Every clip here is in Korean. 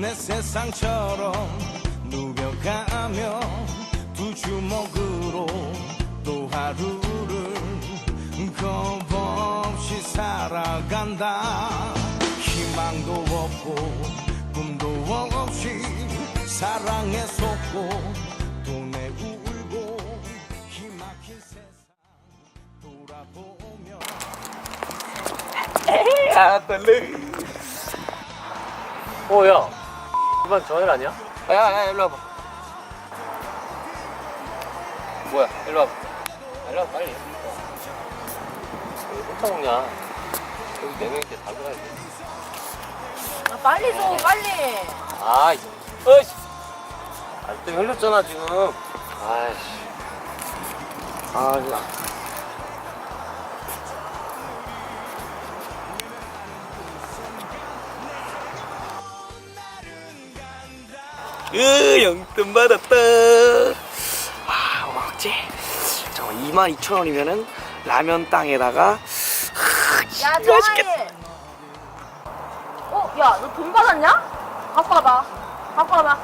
내 세상처럼 누벼가며 두 주먹으로 또 하루를 겁없이 살아간다 희망도 없고 꿈도 없이 사랑에 속고 돈에 울고 기막힌 세상 돌아보며 야, 떨리. 어, 야. 이번 저일 아니야? 야, 야, 일로 와봐. 뭐야, 일로 와봐. 아, 일로 와봐, 빨리. 왜 혼자 먹냐? 여기 네 명인데 다 들어야 돼. 아, 빨리 줘, 빨리. 아, 이- 어이씨. 아, 또 흘렸잖아, 지금. 아이씨. 아, 그냥. 으 영돈 받았다 아 어마어지 저 22,000원이면은 라면 땅에다가 야, 맛있겠다. 정아일. 어, 야, 너 돈 받았냐? 갖고 와봐. 갖고 와봐.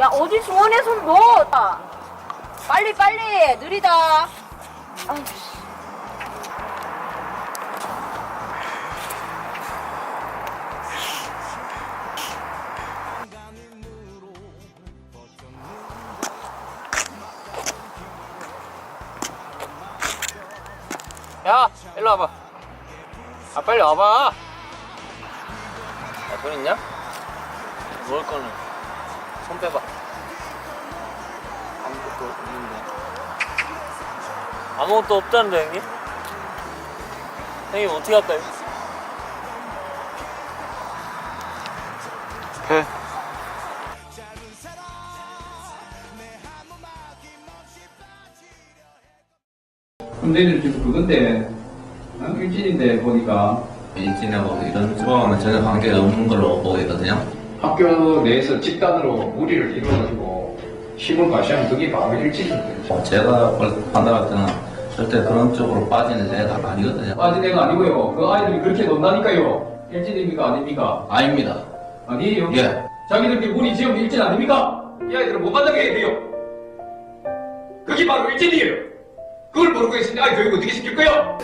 야, 어디 주머니에 손 넣어. 야. 빨리, 빨리. 느리다. 야, 일로 와봐. 아, 빨리 와봐. 야, 돈 있냐? 먹을 거는 손 빼봐. 아무것도 없는데. 아무것도 없다는데, 형님? 형님, 어떻게 할까요? 그 현대인들 지금 그건데 난 일진인데 보니까 일진하고 이런 상황은 전혀 관계가 없는 걸로 보고 있거든요. 학교 내에서 집단으로 무리를 이루어가지고 힘을 과시하면 그게 바로 일진인데 제가 판단할 때는 절대 그런 쪽으로 빠지는 애가 아니거든요. 빠진 애가 아니고요 그 아이들이 그렇게 논다니까요 일진입니까 아닙니까? 아닙니다. 아니에요 예. 자기들끼리 무리 지으면 일진 아닙니까? 이 아이들은 못 만나게 해야 돼요 그게 바로 일진이에요 그걸 모르고 있으니 아이 교육 어떻게 시킬 거요?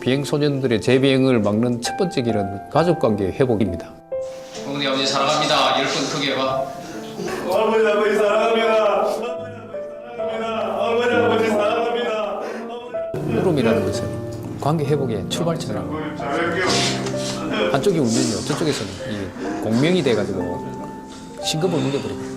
비행 소년들의 재비행을 막는 첫 번째 길은 가족관계 회복입니다. 어머니 아버지 사랑합니다 열번 크게 해봐 어머니 아버지 사랑합니다. 어머니 아버지 사랑합니다. 어머니 아버지 사랑합니다. 울음이라는 것은 관계 회복의 잘할게요. 한쪽이 울면요 저쪽에서는 이 공명이 돼가지고 신금을 물려버립니다.